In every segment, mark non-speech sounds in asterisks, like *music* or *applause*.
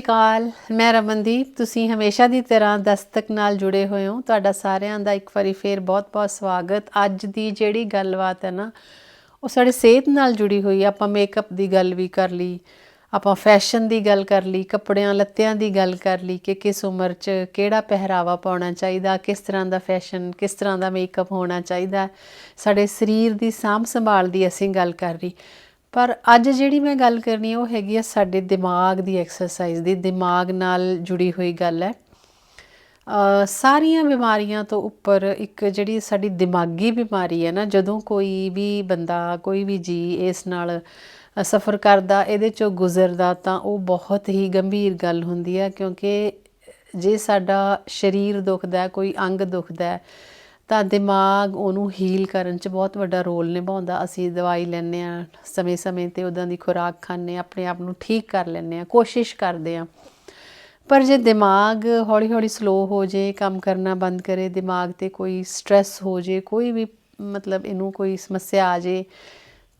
ਕਾਲ ਮੈਂ ਰਮਨਦੀਪ, ਤੁਸੀਂ ਹਮੇਸ਼ਾ ਦੀ ਤਰ੍ਹਾਂ ਦਸਤਕ ਨਾਲ ਜੁੜੇ ਹੋਏ ਹੋ। ਤੁਹਾਡਾ ਸਾਰਿਆਂ ਦਾ ਇੱਕ ਵਾਰੀ ਫੇਰ ਬਹੁਤ-ਬਹੁਤ ਸਵਾਗਤ। ਅੱਜ ਦੀ ਜਿਹੜੀ ਗੱਲਬਾਤ ਹੈ ਨਾ, ਉਹ ਸਾਡੇ ਸਿਹਤ ਨਾਲ ਜੁੜੀ ਹੋਈ ਹੈ ਆਪਾਂ ਮੇਕਅਪ ਦੀ ਗੱਲ ਵੀ ਕਰ ਲਈ, ਆਪਾਂ ਫੈਸ਼ਨ ਦੀ ਗੱਲ ਕਰ ਲਈ, ਕੱਪੜਿਆਂ ਲੱਤਿਆਂ ਦੀ ਗੱਲ ਕਰ ਲਈ ਕਿ ਕਿਸ ਉਮਰ 'ਚ ਕਿਹੜਾ ਪਹਿਰਾਵਾ ਪਾਉਣਾ ਚਾਹੀਦਾ, ਕਿਸ ਤਰ੍ਹਾਂ ਦਾ ਫੈਸ਼ਨ ਕਿਸ ਤਰ੍ਹਾਂ ਦਾ ਮੇਕਅਪ ਹੋਣਾ ਚਾਹੀਦਾ। ਸਾਡੇ ਸਰੀਰ ਦੀ ਸਾਂਭ ਸੰਭਾਲ ਦੀ ਅਸੀਂ ਗੱਲ ਕਰ ਰਹੀ ਪਰ ਅੱਜ ਜਿਹੜੀ ਮੈਂ ਗੱਲ ਕਰਨੀ ਉਹ ਹੈਗੀ ਆ ਸਾਡੇ ਦਿਮਾਗ ਦੀ ਐਕਸਰਸਾਈਜ਼ ਦੀ, ਦਿਮਾਗ ਨਾਲ ਜੁੜੀ ਹੋਈ ਗੱਲ ਹੈ। ਸਾਰੀਆਂ ਬਿਮਾਰੀਆਂ ਤੋਂ ਉੱਪਰ ਇੱਕ ਜਿਹੜੀ ਸਾਡੀ ਦਿਮਾਗੀ ਬਿਮਾਰੀ ਹੈ ਨਾ, ਜਦੋਂ ਕੋਈ ਵੀ ਬੰਦਾ, ਕੋਈ ਵੀ ਜੀ ਇਸ ਨਾਲ ਸਫ਼ਰ ਕਰਦਾ, ਇਹਦੇ ਚੋਂ ਗੁਜ਼ਰਦਾ, ਤਾਂ ਉਹ ਬਹੁਤ ਹੀ ਗੰਭੀਰ ਗੱਲ ਹੁੰਦੀ ਹੈ, ਕਿਉਂਕਿ ਜੇ ਸਾਡਾ ਸਰੀਰ ਦੁਖਦਾ ਕੋਈ ਅੰਗ ਦੁਖਦਾ ਤਾਂ ਦਿਮਾਗ ਉਹਨੂੰ ਹੀਲ ਕਰਨ 'ਚ ਬਹੁਤ ਵੱਡਾ ਰੋਲ ਨਿਭਾਉਂਦਾ। ਅਸੀਂ ਦਵਾਈ ਲੈਂਦੇ ਆ ਸਮੇਂ-ਸਮੇਂ ਤੇ ਉਹਦਾਂ ਦੀ ਖੁਰਾਕ ਖਾਂਦੇ ਹਾਂ, ਆਪਣੇ ਆਪ ਨੂੰ ਠੀਕ ਕਰ ਲੈਂਦੇ ਆ ਕੋਸ਼ਿਸ਼ ਕਰਦੇ ਆ ਪਰ ਜੇ ਦਿਮਾਗ ਹੌਲੀ-ਹੌਲੀ ਸਲੋ ਹੋ ਜੇ, ਕੰਮ ਕਰਨਾ ਬੰਦ ਕਰੇ, ਦਿਮਾਗ ਤੇ ਕੋਈ ਸਟ੍ਰੈਸ ਹੋ ਜੇ, ਕੋਈ ਵੀ ਮਤਲਬ ਇਹਨੂੰ ਕੋਈ ਸਮੱਸਿਆ ਆ ਜੇ,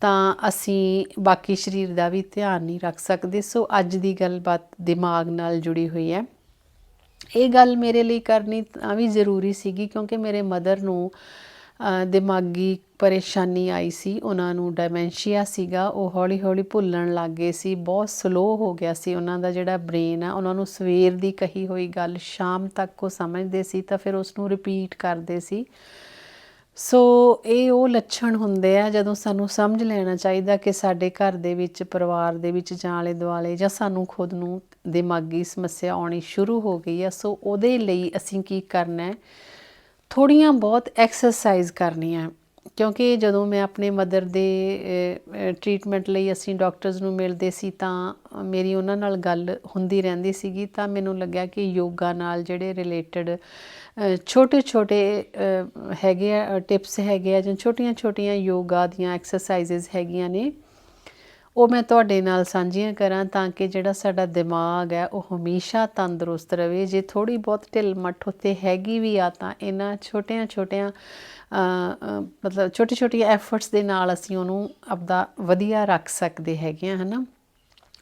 ਤਾਂ ਅਸੀਂ ਬਾਕੀ ਸਰੀਰ ਦਾ ਵੀ ਧਿਆਨ ਨਹੀਂ ਰੱਖ ਸਕਦੇ। ਸੋ ਅੱਜ ਦੀ ਗੱਲਬਾਤ ਦਿਮਾਗ ਨਾਲ ਜੁੜੀ ਹੋਈ ਹੈ। ਇਹ ਗੱਲ ਮੇਰੇ ਲਈ ਕਰਨੀ ਤਾਂ ਵੀ ਜ਼ਰੂਰੀ ਸੀਗੀ ਕਿਉਂਕਿ ਮੇਰੇ ਮਦਰ ਨੂੰ ਦਿਮਾਗੀ ਪਰੇਸ਼ਾਨੀ ਆਈ ਸੀ, ਉਹਨਾਂ ਨੂੰ ਡਾਇਮੈਂਸ਼ੀਆ ਸੀਗਾ, ਉਹ ਹੌਲੀ-ਹੌਲੀ ਭੁੱਲਣ ਲੱਗ ਗਏ ਸੀ, ਬਹੁਤ ਸਲੋ ਹੋ ਗਿਆ ਸੀ, ਉਹਨਾਂ ਦਾ ਜਿਹੜਾ ਬ੍ਰੇਨ ਆ, ਉਹਨਾਂ ਨੂੰ ਸਵੇਰ ਦੀ ਕਹੀ ਹੋਈ ਗੱਲ ਸ਼ਾਮ ਤੱਕ ਉਹ ਸਮਝਦੇ ਸੀ ਤਾਂ ਫਿਰ ਉਸ ਨੂੰ ਰਿਪੀਟ ਕਰਦੇ ਸੀ। ਸੋ ਇਹ ਉਹ ਲੱਛਣ ਹੁੰਦੇ ਆ ਜਦੋਂ ਸਾਨੂੰ ਸਮਝ ਲੈਣਾ ਚਾਹੀਦਾ ਕਿ ਸਾਡੇ ਘਰ ਦੇ ਵਿੱਚ, ਪਰਿਵਾਰ ਦੇ ਵਿੱਚ ਜਾਂ ਆਲੇ ਦੁਆਲੇ ਜਾਂ ਸਾਨੂੰ ਖੁਦ ਨੂੰ ਦਿਮਾਗੀ ਸਮੱਸਿਆ ਆਉਣੀ ਸ਼ੁਰੂ ਹੋ ਗਈ ਆ, ਸੋ ਉਹਦੇ ਲਈ ਅਸੀਂ ਕੀ ਕਰਨਾ ਹੈ? ਥੋੜੀਆਂ ਬਹੁਤ ਐਕਸਰਸਾਈਜ਼ ਕਰਨੀਆਂ ਕਿਉਂਕਿ ਜਦੋਂ ਮੈਂ ਆਪਣੇ ਮਦਰ ਦੇ ਟ੍ਰੀਟਮੈਂਟ ਲਈ ਅਸੀਂ ਡਾਕਟਰਸ ਨੂੰ ਮਿਲਦੇ ਸੀ ਤਾਂ ਮੇਰੀ ਉਹਨਾਂ ਨਾਲ ਗੱਲ ਹੁੰਦੀ ਰਹਿੰਦੀ ਸੀਗੀ, ਤਾਂ ਮੈਨੂੰ ਲੱਗਿਆ ਕਿ ਯੋਗਾ ਨਾਲ ਜਿਹੜੇ ਰਿਲੇਟਡ ਛੋਟੇ ਛੋਟੇ ਹੈਗੇ ਆ ਟਿਪਸ ਹੈਗੇ ਆ ਜਾਂ ਛੋਟੀਆਂ ਛੋਟੀਆਂ ਯੋਗਾ ਦੀਆਂ ਐਕਸਰਸਾਈਜ਼ਸ ਹੈਗੀਆਂ ਨੇ ਉਹ ਮੈਂ ਤੁਹਾਡੇ ਨਾਲ ਸਾਂਝੀਆਂ ਕਰਾਂ ਤਾਂ ਕਿ ਜਿਹੜਾ ਸਾਡਾ ਦਿਮਾਗ ਹੈ, ਉਹ ਹਮੇਸ਼ਾ ਤੰਦਰੁਸਤ ਰਹੇ ਜੇ ਥੋੜੀ ਬਹੁਤ ਢਿੱਲ ਮੱਠ ਉੱਤੇ ਹੈਗੀ ਵੀ ਆ ਤਾਂ ਇਹਨਾਂ ਛੋਟੀਆਂ ਛੋਟੀਆਂ ਮਤਲਬ ਛੋਟੀ, ਛੋਟੀਆਂ ਐਫਰਟਸ ਦੇ ਨਾਲ ਅਸੀਂ ਉਹਨੂੰ ਆਪਦਾ ਵਧੀਆ ਰੱਖ ਸਕਦੇ ਹੈਗੇ ਆ, ਹਨਾ?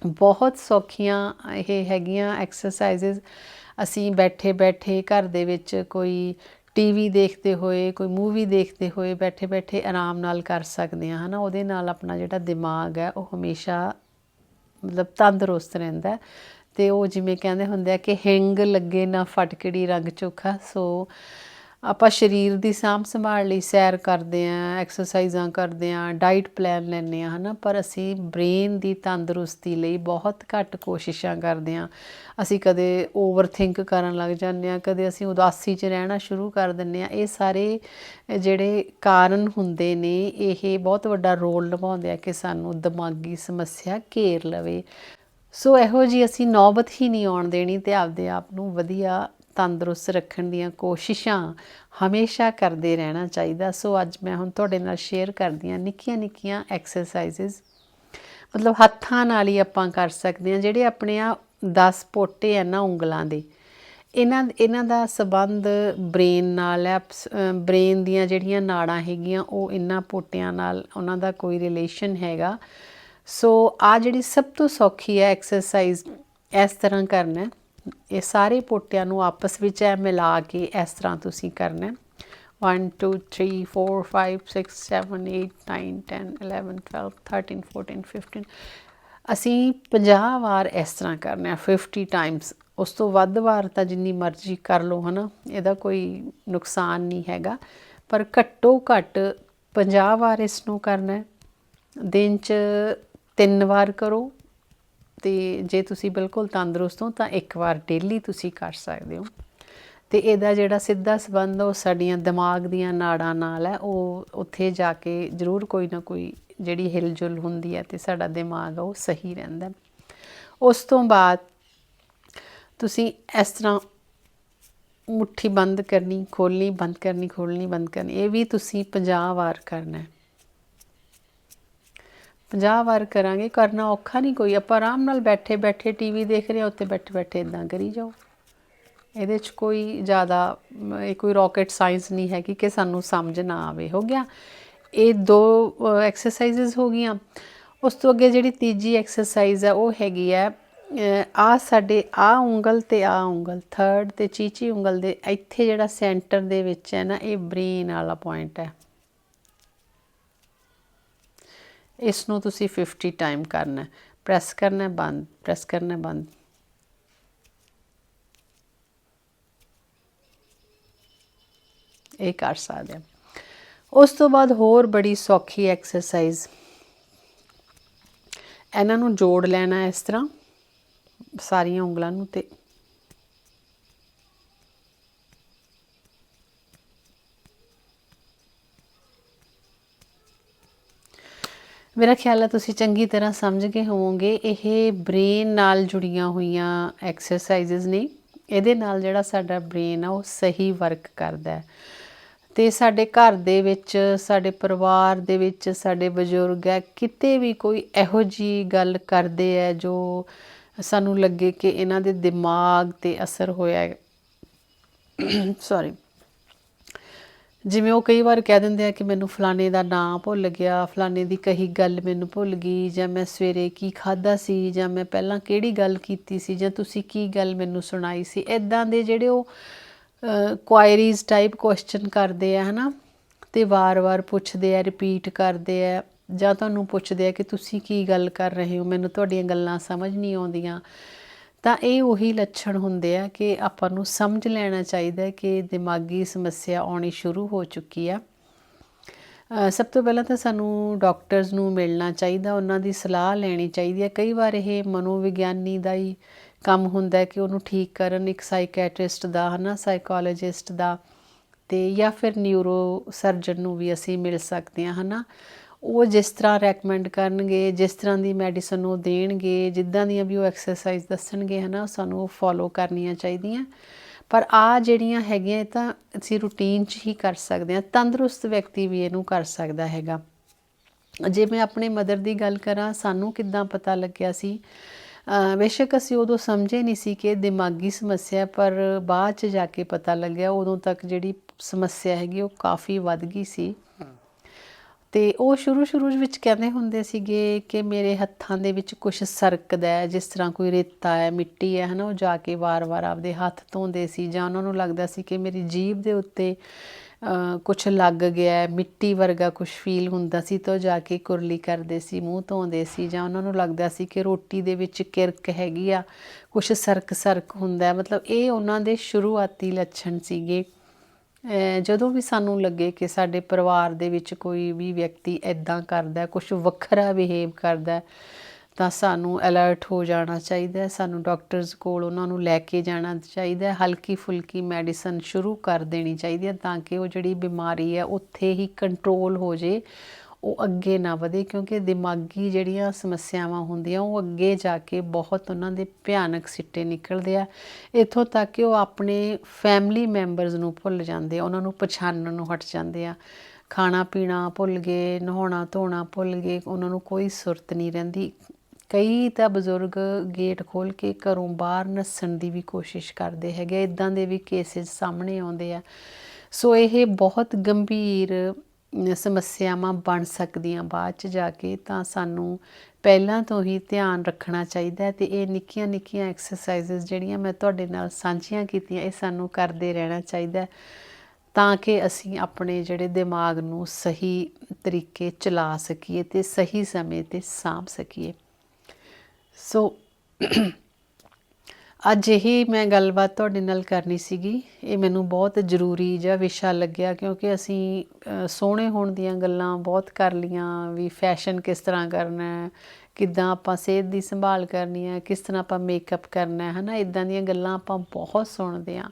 ਬਹੁਤ ਸੌਖੀਆਂ ਇਹ ਹੈਗੀਆਂ ਐਕਸਰਸਾਈਜ਼ਸ ਅਸੀਂ ਬੈਠੇ ਬੈਠੇ ਘਰ ਦੇ ਵਿੱਚ ਕੋਈ ਟੀਵੀ ਦੇਖਦੇ ਹੋਏ, ਕੋਈ ਮੂਵੀ ਦੇਖਦੇ ਹੋਏ ਬੈਠੇ ਬੈਠੇ ਆਰਾਮ ਨਾਲ ਕਰ ਸਕਦੇ ਆ ਹਨਾ? ਉਹਦੇ ਨਾਲ ਆਪਣਾ ਜਿਹੜਾ ਦਿਮਾਗ ਹੈ, ਉਹ ਹਮੇਸ਼ਾ ਮਤਲਬ ਤੰਦਰੁਸਤ ਰਹਿੰਦਾ ਹੈ। ਤੇ ਉਹ ਜਿਵੇਂ ਕਹਿੰਦੇ ਹੁੰਦੇ ਆ ਕਿ ਹਿੰਗ ਲੱਗੇ ਨਾ ਫਟਕੜੀ ਰੰਗ ਚੋਖਾ, ਸੋ ਆਪਾਂ ਸਰੀਰ ਦੀ ਸਾਂਭ ਸੰਭਾਲ ਲਈ ਸੈਰ ਕਰਦੇ ਆਂ ਐਕਸਰਸਾਈਜ਼ਾਂ ਕਰਦੇ ਆਂ ਡਾਈਟ ਪਲਾਨ ਲੈਂਦੇ ਆ ਹਨਾ? ਪਰ ਅਸੀਂ ਬ੍ਰੇਨ ਦੀ ਤੰਦਰੁਸਤੀ ਲਈ ਬਹੁਤ ਘੱਟ ਕੋਸ਼ਿਸ਼ਾਂ ਕਰਦੇ ਆਂ ਅਸੀਂ ਕਦੇ ਓਵਰਥਿੰਕ ਕਰਨ ਲੱਗ ਜਾਂਦੇ ਆ ਕਦੇ ਅਸੀਂ ਉਦਾਸੀ 'ਚ ਰਹਿਣਾ ਸ਼ੁਰੂ ਕਰ ਦਿੰਦੇ ਆ ਇਹ ਸਾਰੇ ਜਿਹੜੇ ਕਾਰਨ ਹੁੰਦੇ ਨੇ, ਇਹ ਬਹੁਤ ਵੱਡਾ ਰੋਲ ਨਿਭਾਉਂਦੇ ਆ ਕਿ ਸਾਨੂੰ ਦਿਮਾਗੀ ਸਮੱਸਿਆ ਘੇਰ ਲਵੇ। ਸੋ ਇਹੋ ਜੀ ਅਸੀਂ ਨੌਬਤ ਹੀ ਨਹੀਂ ਆਉਣ ਦੇਣੀ ਤੇ ਆਪਦੇ ਆਪ ਨੂੰ ਵਧੀਆ ਤੰਦਰੁਸਤ ਰੱਖਣ ਦੀਆਂ ਕੋਸ਼ਿਸ਼ਾਂ ਹਮੇਸ਼ਾ ਕਰਦੇ ਰਹਿਣਾ ਚਾਹੀਦਾ। ਸੋ ਅੱਜ ਮੈਂ ਹੁਣ ਤੁਹਾਡੇ ਨਾਲ ਸ਼ੇਅਰ ਕਰਦੀ ਹਾਂ ਨਿੱਕੀਆਂ ਨਿੱਕੀਆਂ ਐਕਸਰਸਾਈਜ਼ਸ ਮਤਲਬ ਹੱਥਾਂ ਨਾਲ ਹੀ ਆਪਾਂ ਕਰ ਸਕਦੇ ਹਾਂ, ਜਿਹੜੇ ਆਪਣੇ ਆ 10 ਪੋਟੇ ਆ ਨਾ ਉਂਗਲਾਂ ਦੇ। ਇਹਨਾਂ ਇਹਨਾਂ ਦਾ ਸਬੰਧ ਬ੍ਰੇਨ ਨਾਲ ਹੈ। ਬ੍ਰੇਨ ਦੀਆਂ ਜਿਹੜੀਆਂ ਨਾੜਾਂ ਹੈਗੀਆਂ, ਉਹ ਇਹਨਾਂ ਪੋਟਿਆਂ ਨਾਲ ਉਹਨਾਂ ਦਾ ਕੋਈ ਰਿਲੇਸ਼ਨ ਹੈਗਾ। ਸੋ ਆ ਜਿਹੜੀ ਸਭ ਤੋਂ ਸੌਖੀ ਹੈ ਐਕਸਰਸਾਈਜ਼ ਇਸ ਤਰ੍ਹਾਂ ਕਰਨਾ ਹੈ। ਇਹ ਸਾਰੇ ਪੋਟਿਆਂ ਨੂੰ ਆਪਸ ਵਿੱਚ ਐ ਮਿਲਾ ਕੇ ਇਸ ਤਰ੍ਹਾਂ ਤੁਸੀਂ ਕਰਨਾ 1 2 3 4 5 6 7 8 9 10 11 12 13 14 15 ਅਸੀਂ 50 ਵਾਰ ਇਸ ਤਰ੍ਹਾਂ ਕਰਨਾ ਹੈ 50 ਟਾਈਮਸ ਉਸ ਤੋਂ ਵੱਧ ਵਾਰ ਤਾਂ ਜਿੰਨੀ ਮਰਜ਼ੀ ਕਰ ਲਓ, ਹਨਾ? ਇਹਦਾ ਕੋਈ ਨੁਕਸਾਨ ਨਹੀਂ ਹੈਗਾ। ਪਰ ਘੱਟੋ ਘੱਟ 50 ਵਾਰ ਇਸ ਨੂੰ ਕਰਨਾ ਦਿਨ 'ਚ ਤਿੰਨ ਵਾਰ ਕਰੋ ਤੇ ਜੇ ਤੁਸੀਂ ਬਿਲਕੁਲ ਤੰਦਰੁਸਤ ਹੋ, ਤਾਂ ਇੱਕ ਵਾਰ ਡੇਲੀ ਤੁਸੀਂ ਕਰ ਸਕਦੇ ਹੋ। ਤੇ ਇਹਦਾ ਜਿਹੜਾ ਸਿੱਧਾ ਸੰਬੰਧ ਉਹ ਸਾਡੀਆਂ ਦਿਮਾਗ ਦੀਆਂ ਨਾੜਾਂ ਨਾਲ ਹੈ ਉਹ ਉੱਥੇ ਜਾ ਕੇ ਜ਼ਰੂਰ ਕੋਈ ਨਾ ਕੋਈ ਜਿਹੜੀ ਹਿਲਜੁਲ ਹੁੰਦੀ ਹੈ ਤੇ ਸਾਡਾ ਦਿਮਾਗ ਉਹ ਸਹੀ ਰਹਿੰਦਾ। ਉਸ ਤੋਂ ਬਾਅਦ ਤੁਸੀਂ ਇਸ ਤਰ੍ਹਾਂ ਮੁੱਠੀ ਬੰਦ ਕਰਨੀ ਖੋਲਣੀ ਬੰਦ ਕਰਨੀ ਖੋਲਣੀ ਬੰਦ ਕਰਨੀ, ਇਹ ਵੀ ਤੁਸੀਂ 50 ਵਾਰ ਕਰਨਾ ਹੈ। 50 ਵਾਰ ਕਰਾਂਗੇ, ਕਰਨਾ ਔਖਾ ਨਹੀਂ ਕੋਈ। ਆਪਾਂ ਆਰਾਮ ਨਾਲ ਬੈਠੇ ਬੈਠੇ ਟੀਵੀ ਦੇਖ ਰਹੇ ਹਾਂ ਉੱਤੇ ਬੈਠੇ ਬੈਠੇ ਇਦਾਂ ਕਰੀ ਜਾਓ। ਇਹਦੇ 'ਚ ਕੋਈ ਜ਼ਿਆਦਾ, ਇਹ ਕੋਈ ਰਾਕਟ ਸਾਇੰਸ ਨਹੀਂ ਹੈ ਕਿ ਸਾਨੂੰ ਸਮਝ ਨਾ ਆਵੇ। ਹੋ ਗਿਆ? ਇਹ ਦੋ ਐਕਸਰਸਾਈਜ਼ਸ ਹੋ ਗਈਆਂ। ਉਸ ਤੋਂ ਅੱਗੇ ਜਿਹੜੀ ਤੀਜੀ ਐਕਸਰਸਾਈਜ਼ ਹੈ ਉਹ ਹੈਗੀ ਹੈ ਆ ਸਾਡੇ ਆ ਉਂਗਲ ਤੇ ਆ ਉਂਗਲ ਥਰਡ ਤੇ ਚੀਚੀ ਉਂਗਲ ਦੇ ਇੱਥੇ ਜਿਹੜਾ ਸੈਂਟਰ ਦੇ ਵਿੱਚ ਹੈ ਨਾ, ਇਹ ਬ੍ਰੇਨ ਵਾਲਾ ਪੁਆਇੰਟ ਹੈ। ਇਸ ਨੂੰ ਤੁਸੀਂ 50 ਟਾਈਮ ਕਰਨਾ ਪ੍ਰੈਸ ਕਰਨਾ ਬੰਦ ਪ੍ਰੈਸ ਕਰਨਾ ਬੰਦ। ਇਹ ਕਰ ਸਕਦੇ ਹਾਂ। ਉਸ ਤੋਂ ਬਾਅਦ ਹੋਰ ਬੜੀ ਸੌਖੀ ਐਕਸਰਸਾਈਜ਼ ਇਹਨਾਂ ਨੂੰ ਜੋੜ ਲੈਣਾ ਇਸ ਤਰ੍ਹਾਂ, ਸਾਰੀਆਂ ਉਂਗਲਾਂ ਨੂੰ ਤੇ ਮੇਰਾ ਖਿਆਲ ਹੈ ਤੁਸੀਂ ਚੰਗੀ ਤਰ੍ਹਾਂ ਸਮਝ ਗਏ ਹੋਵੋਗੇ, ਇਹ ਬ੍ਰੇਨ ਨਾਲ ਜੁੜੀਆਂ ਹੋਈਆਂ ਐਕਸਰਸਾਈਜ਼ਸ ਨੇ। ਇਹਦੇ ਨਾਲ ਜਿਹੜਾ ਸਾਡਾ ਬ੍ਰੇਨ ਆ, ਉਹ ਸਹੀ ਵਰਕ ਕਰਦਾ ਹੈ। ਤੇ ਸਾਡੇ ਘਰ ਦੇ ਵਿੱਚ, ਸਾਡੇ ਪਰਿਵਾਰ ਦੇ ਵਿੱਚ, ਸਾਡੇ ਬਜ਼ੁਰਗ ਹੈ, ਕਿਤੇ ਵੀ ਕੋਈ ਇਹੋ ਜੀ ਗੱਲ ਕਰਦੇ ਹੈ ਜੋ ਸਾਨੂੰ ਲੱਗੇ ਕਿ ਇਹਨਾਂ ਦੇ ਦਿਮਾਗ ਤੇ ਅਸਰ ਹੋਇਆ ਹੈ। *coughs* ਸੌਰੀ ਜਿਵੇਂ ਉਹ ਕਈ ਵਾਰ ਕਹਿ ਦਿੰਦੇ ਆ ਕਿ ਮੈਨੂੰ ਫਲਾਣੇ ਦਾ ਨਾਂ ਭੁੱਲ ਗਿਆ, ਫਲਾਣੇ ਦੀ ਕਹੀ ਗੱਲ ਮੈਨੂੰ ਭੁੱਲ ਗਈ, ਜਾਂ ਮੈਂ ਸਵੇਰੇ ਕੀ ਖਾਦਾ ਸੀ, ਜਾਂ ਮੈਂ ਪਹਿਲਾਂ ਕਿਹੜੀ ਗੱਲ ਕੀਤੀ ਸੀ, ਜਾਂ ਤੁਸੀਂ ਕੀ ਗੱਲ ਮੈਨੂੰ ਸੁਣਾਈ ਸੀ ਇਦਾਂ ਦੇ ਜਿਹੜੇ ਉਹ ਕੁਆਇਰੀਜ਼ ਟਾਈਪ ਕੁਐਸਚਨ ਕਰਦੇ ਆ, ਹਨਾ? ਤੇ ਵਾਰ-ਵਾਰ ਪੁੱਛਦੇ ਆ ਰਿਪੀਟ ਕਰਦੇ ਆ, ਜਾਂ ਤੁਹਾਨੂੰ ਪੁੱਛਦੇ ਆ ਕਿ ਤੁਸੀਂ ਕੀ ਗੱਲ ਕਰ ਰਹੇ ਹੋ? ਮੈਨੂੰ ਤੁਹਾਡੀਆਂ ਗੱਲਾਂ ਸਮਝ ਨਹੀਂ ਆਉਂਦੀਆਂ। ਤਾਂ ਇਹ ਉਹੀ ਲੱਛਣ ਹੁੰਦੇ ਆ ਕਿ ਆਪਾਂ ਨੂੰ ਸਮਝ ਲੈਣਾ ਚਾਹੀਦਾ ਕਿ ਦਿਮਾਗੀ ਸਮੱਸਿਆ ਆਉਣੀ ਸ਼ੁਰੂ ਹੋ ਚੁੱਕੀ ਆ। ਸਭ ਤੋਂ ਪਹਿਲਾਂ ਤਾਂ ਸਾਨੂੰ ਡਾਕਟਰਸ ਨੂੰ ਮਿਲਣਾ ਚਾਹੀਦਾ, ਉਹਨਾਂ ਦੀ ਸਲਾਹ ਲੈਣੀ ਚਾਹੀਦੀ ਹੈ ਕਈ ਵਾਰ ਇਹ ਮਨੋਵਿਗਿਆਨੀ ਦਾ ਹੀ ਕੰਮ ਹੁੰਦਾ ਹੈ ਕਿ ਉਹਨੂੰ ਠੀਕ ਕਰਨ, ਇੱਕ ਸਾਈਕੈਟ੍ਰਿਸਟ ਦਾ, ਹਨਾ ਸਾਈਕੋਲੋਜਿਸਟ ਦਾ ਤੇ ਜਾਂ ਫਿਰ ਨਿਊਰੋ ਸਰਜਨ ਨੂੰ ਵੀ ਅਸੀਂ ਮਿਲ ਸਕਦੇ ਹਾਂ, ਹਨਾ। ਉਹ ਜਿਸ ਤਰ੍ਹਾਂ ਰეკਮੈਂਡ ਕਰਨਗੇ, ਜਿਸ ਤਰ੍ਹਾਂ ਦੀ ਮੈਡੀਸਨ ਉਹ ਦੇਣਗੇ, ਜਿੱਦਾਂ ਦੀਆਂ ਵੀ ਉਹ ਐਕਸਰਸਾਈਜ਼ ਦੱਸਣਗੇ, ਹਨਾ ਸਾਨੂੰ ਉਹ ਫੋਲੋ ਕਰਨੀਆਂ ਚਾਹੀਦੀਆਂ। ਪਰ ਆ ਜਿਹੜੀਆਂ ਹੈਗੀਆਂ, ਇਹ ਤਾਂ ਅਸੀਂ ਰੂਟੀਨ 'ਚ ਹੀ ਕਰ ਸਕਦੇ ਹਾਂ, ਤੰਦਰੁਸਤ ਵਿਅਕਤੀ ਵੀ ਇਹਨੂੰ ਕਰ ਸਕਦਾ ਹੈਗਾ। ਜੇ ਮੈਂ ਆਪਣੇ ਮਦਰ ਦੀ ਗੱਲ ਕਰਾਂ, ਸਾਨੂੰ ਕਿੱਦਾਂ ਪਤਾ ਲੱਗਿਆ ਸੀ? ਬੇਸ਼ੱਕ ਅਸੀਂ ਉਦੋਂ ਸਮਝੇ ਨਹੀਂ ਸੀ ਕਿ ਦਿਮਾਗੀ ਸਮੱਸਿਆ ਪਰ ਬਾਅਦ ਚ ਜਾ ਕੇ ਪਤਾ ਲੱਗਿਆ, ਉਦੋਂ ਤੱਕ ਜਿਹੜੀ ਸਮੱਸਿਆ ਹੈਗੀ, ਉਹ ਕਾਫੀ ਵੱਧ ਗਈ ਸੀ। ਤੇ ਉਹ ਸ਼ੁਰੂ ਸ਼ੁਰੂ ਵਿੱਚ ਕਹਿੰਦੇ ਹੁੰਦੇ ਸੀਗੇ ਕਿ ਮੇਰੇ ਹੱਥਾਂ ਦੇ ਵਿੱਚ ਕੁਝ ਸਰਕਦਾ ਹੈ, ਜਿਸ ਤਰ੍ਹਾਂ ਕੋਈ ਰੇਤਾ ਹੈ, ਮਿੱਟੀ ਹੈ, ਹਨਾ, ਉਹ ਜਾ ਕੇ ਵਾਰ-ਵਾਰ ਆਪਦੇ ਹੱਥ ਧੋਂਦੇ ਸੀ ਜਾਂ ਉਹਨਾਂ ਨੂੰ ਲੱਗਦਾ ਸੀ ਕਿ ਮੇਰੀ ਜੀਭ ਦੇ ਉੱਤੇ ਕੁਝ ਲੱਗ ਗਿਆ ਮਿੱਟੀ ਵਰਗਾ ਕੁਝ ਫੀਲ ਹੁੰਦਾ ਸੀ ਤਾਂ ਉਹ ਜਾ ਕੇ ਕੁਰਲੀ ਕਰਦੇ ਸੀ, ਮੂੰਹ ਧੋਂਦੇ ਸੀ ਜਾਂ ਉਹਨਾਂ ਨੂੰ ਲੱਗਦਾ ਸੀ ਕਿ ਰੋਟੀ ਦੇ ਵਿੱਚ ਕਿਰਕ ਹੈਗੀ ਆ ਕੁਝ ਸਰਕ ਸਰਕ ਹੁੰਦਾ ਮਤਲਬ ਇਹ ਉਹਨਾਂ ਦੇ ਸ਼ੁਰੂਆਤੀ ਲੱਛਣ ਸੀਗੇ। ਜਦੋਂ ਵੀ ਸਾਨੂੰ ਲੱਗੇ ਕਿ ਸਾਡੇ ਪਰਿਵਾਰ ਦੇ ਵਿੱਚ ਕੋਈ ਵੀ ਵਿਅਕਤੀ ਐਦਾਂ ਕਰਦਾ ਕੁਝ ਵੱਖਰਾ ਬਿਹੇਵ ਕਰਦਾ, ਤਾਂ ਸਾਨੂੰ ਅਲਰਟ ਹੋ ਜਾਣਾ ਚਾਹੀਦਾ ਸਾਨੂੰ ਡਾਕਟਰਸ ਕੋਲ ਉਹਨਾਂ ਨੂੰ ਲੈ ਕੇ ਜਾਣਾ ਚਾਹੀਦਾ ਹਲਕੀ ਫੁਲਕੀ ਮੈਡੀਸਨ ਸ਼ੁਰੂ ਕਰ ਦੇਣੀ ਚਾਹੀਦੀ ਹੈ ਤਾਂ ਕਿ ਉਹ ਜਿਹੜੀ ਬਿਮਾਰੀ ਹੈ, ਉੱਥੇ ਹੀ ਕੰਟਰੋਲ ਹੋ ਜੇ। ਉਹ ਅੱਗੇ ਨਾ ਵਧੇ, ਕਿਉਂਕਿ ਦਿਮਾਗੀ ਜਿਹੜੀਆਂ ਸਮੱਸਿਆਵਾਂ ਹੁੰਦੀਆਂ, ਉਹ ਅੱਗੇ ਜਾ ਕੇ ਬਹੁਤ ਉਹਨਾਂ ਦੇ ਭਿਆਨਕ ਸਿੱਟੇ ਨਿਕਲਦੇ ਆ। ਇੱਥੋਂ ਤੱਕ ਕਿ ਉਹ ਆਪਣੇ ਫੈਮਿਲੀ ਮੈਂਬਰਸ ਨੂੰ ਭੁੱਲ ਜਾਂਦੇ ਆ, ਉਹਨਾਂ ਨੂੰ ਪਛਾਣਨ ਨੂੰ ਹਟ ਜਾਂਦੇ ਆ। ਖਾਣਾ ਪੀਣਾ ਭੁੱਲ ਗਏ, ਨਹਾਉਣਾ ਧੋਣਾ ਭੁੱਲ ਗਏ, ਉਹਨਾਂ ਨੂੰ ਕੋਈ ਸੁਰਤ ਨਹੀਂ ਰਹਿੰਦੀ। ਕਈ ਤਾਂ ਬਜ਼ੁਰਗ ਗੇਟ ਖੋਲ ਕੇ ਘਰੋਂ ਬਾਹਰ ਨੱਸਣ ਦੀ ਵੀ ਕੋਸ਼ਿਸ਼ ਕਰਦੇ ਹੈਗੇ ਇਦਾਂ ਦੇ ਵੀ ਕੇਸਿਸ ਸਾਹਮਣੇ ਆਉਂਦੇ ਆ। ਸੋ ਇਹ ਬਹੁਤ ਗੰਭੀਰ ਸਮੱਸਿਆਵਾਂ ਬਣ ਸਕਦੀਆਂ ਬਾਅਦ ਚ ਜਾ ਕੇ, ਤਾਂ ਸਾਨੂੰ ਪਹਿਲਾਂ ਤੋਂ ਹੀ ਧਿਆਨ ਰੱਖਣਾ ਚਾਹੀਦਾ ਹੈ ਤੇ ਇਹ ਨਿੱਕੀਆਂ ਨਿੱਕੀਆਂ ਐਕਸਰਸਾਈਜ਼ਸ ਜਿਹੜੀਆਂ ਮੈਂ ਤੁਹਾਡੇ ਨਾਲ ਸਾਂਝੀਆਂ ਕੀਤੀਆਂ, ਇਹ ਸਾਨੂੰ ਕਰਦੇ ਰਹਿਣਾ ਚਾਹੀਦਾ ਤਾਂ ਕਿ ਅਸੀਂ ਆਪਣੇ ਜਿਹੜੇ ਦਿਮਾਗ ਨੂੰ ਸਹੀ ਤਰੀਕੇ ਚਲਾ ਸਕੀਏ ਤੇ ਸਹੀ ਸਮੇਂ ਤੇ ਸਾਂਭ ਸਕੀਏ। ਸੋ ਅੱਜ ਇਹ ਮੈਂ ਗੱਲਬਾਤ ਤੁਹਾਡੇ ਨਾਲ ਕਰਨੀ ਸੀਗੀ। ਇਹ ਮੈਨੂੰ ਬਹੁਤ ਜ਼ਰੂਰੀ ਜਿਹਾ ਵਿਸ਼ਾ ਲੱਗਿਆ ਕਿਉਂਕਿ ਅਸੀਂ ਸੋਹਣੇ ਹੋਣ ਦੀਆਂ ਗੱਲਾਂ ਬਹੁਤ ਕਰ ਲੀਆਂ ਵੀ ਫੈਸ਼ਨ ਕਿਸ ਤਰ੍ਹਾਂ ਕਰਨਾ ਹੈ, ਕਿੱਦਾਂ ਆਪਾਂ ਸਿਹਤ ਦੀ ਸੰਭਾਲ ਕਰਨੀ ਹੈ, ਕਿਸ ਤਰ੍ਹਾਂ ਆਪਾਂ ਮੇਕਅਪ ਕਰਨਾ ਹੈ, ਹਨਾ? ਇਦਾਂ ਦੀਆਂ ਗੱਲਾਂ ਆਪਾਂ ਬਹੁਤ ਸੁਣਦੇ ਆ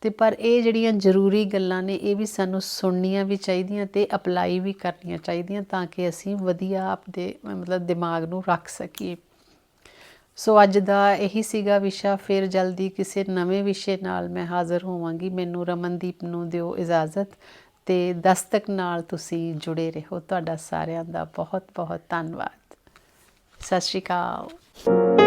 ਤੇ ਪਰ ਇਹ ਜਿਹੜੀਆਂ ਜ਼ਰੂਰੀ ਗੱਲਾਂ ਨੇ, ਇਹ ਵੀ ਸਾਨੂੰ ਸੁਣਨੀਆਂ ਵੀ ਚਾਹੀਦੀਆਂ ਤੇ ਅਪਲਾਈ ਵੀ ਕਰਨੀਆਂ ਚਾਹੀਦੀਆਂ ਤਾਂ ਕਿ ਅਸੀਂ ਵਧੀਆ ਆਪਦੇ, ਮਤਲਬ ਦਿਮਾਗ ਨੂੰ ਰੱਖ ਸਕੀਏ। ਸੋ ਅੱਜ ਦਾ ਇਹੀ ਸੀਗਾ ਵਿਸ਼ਾ, ਫਿਰ ਜਲਦੀ ਕਿਸੇ ਨਵੇਂ ਵਿਸ਼ੇ ਨਾਲ ਮੈਂ ਹਾਜ਼ਰ ਹੋਵਾਂਗੀ। ਮੈਨੂੰ ਰਮਨਦੀਪ ਨੂੰ ਦਿਓ ਇਜਾਜ਼ਤ ਤੇ ਦਸਤਕ ਨਾਲ ਤੁਸੀਂ ਜੁੜੇ ਰਹੋ। ਤੁਹਾਡਾ ਸਾਰਿਆਂ ਦਾ ਬਹੁਤ ਬਹੁਤ ਧੰਨਵਾਦ। ਸਤਿ ਸ਼੍ਰੀ ਅਕਾਲ।